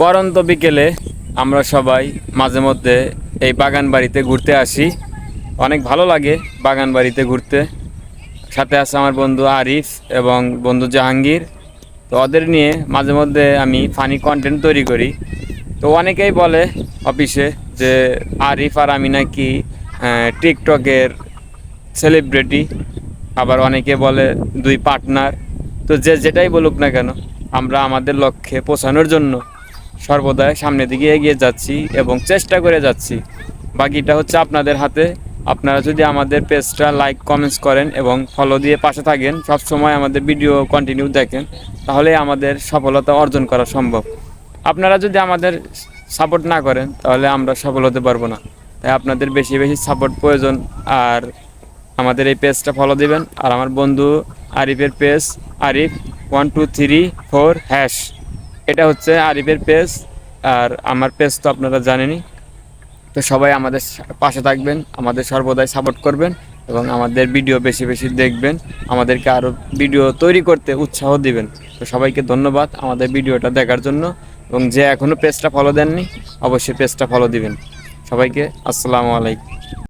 পরন্ত বিকেলে আমরা সবাই মাঝে মধ্যে এই বাগান বাড়িতে ঘুরতে আসি। অনেক ভালো লাগে বাগান বাড়িতে ঘুরতে। সাথে আছে আমার বন্ধু আরিফ এবং বন্ধু জাহাঙ্গীর। তো ওদের নিয়ে মাঝে মধ্যে আমি ফানি কন্টেন্ট তৈরি করি। তো অনেকেই বলে অফিসে যে আরিফ আর আমি নাকি টিকটকের সেলিব্রিটি আবার অনেকে বলে দুই পার্টনার তো যে যেটাই বলুক না কেন, আমরা আমাদের লক্ষ্যে পৌঁছানোর জন্য সর্বদাই সামনের দিকে এগিয়ে যাচ্ছি এবং চেষ্টা করে যাচ্ছি। বাকিটা হচ্ছে আপনাদের হাতে। আপনারা যদি আমাদের পেজটা লাইক কমেন্টস করেন এবং ফলো দিয়ে পাশে থাকেন সব সময় আমাদের ভিডিও কন্টিনিউ দেখেন তাহলে আমাদের সফলতা অর্জন করা সম্ভব। আপনারা যদি আমাদের সাপোর্ট না করেন, তাহলে আমরা সফল হতে পারব না। তাই আপনাদের বেশি বেশি সাপোর্ট প্রয়োজন। আর আমাদের এই পেজটা ফলো দিবেন। আর আমার বন্ধু আরিফের page, Arif one two three four hash এটা হচ্ছে আরিফের পেজ, আর আমার পেজ তো আপনারা জানেনই। তো সবাই আমাদের পাশে থাকবেন, আমাদের সর্বদাই সাপোর্ট করবেন এবং আমাদের ভিডিও বেশি বেশি দেখবেন, আমাদেরকে আরও ভিডিও তৈরি করতে উৎসাহ দিবেন। তো সবাইকে ধন্যবাদ আমাদের ভিডিওটা দেখার জন্য এবং যে এখনও পেজটা ফলো দেননি, অবশ্যই পেজটা ফলো দিবেন। সবাইকে আসসালামু আলাইকুম।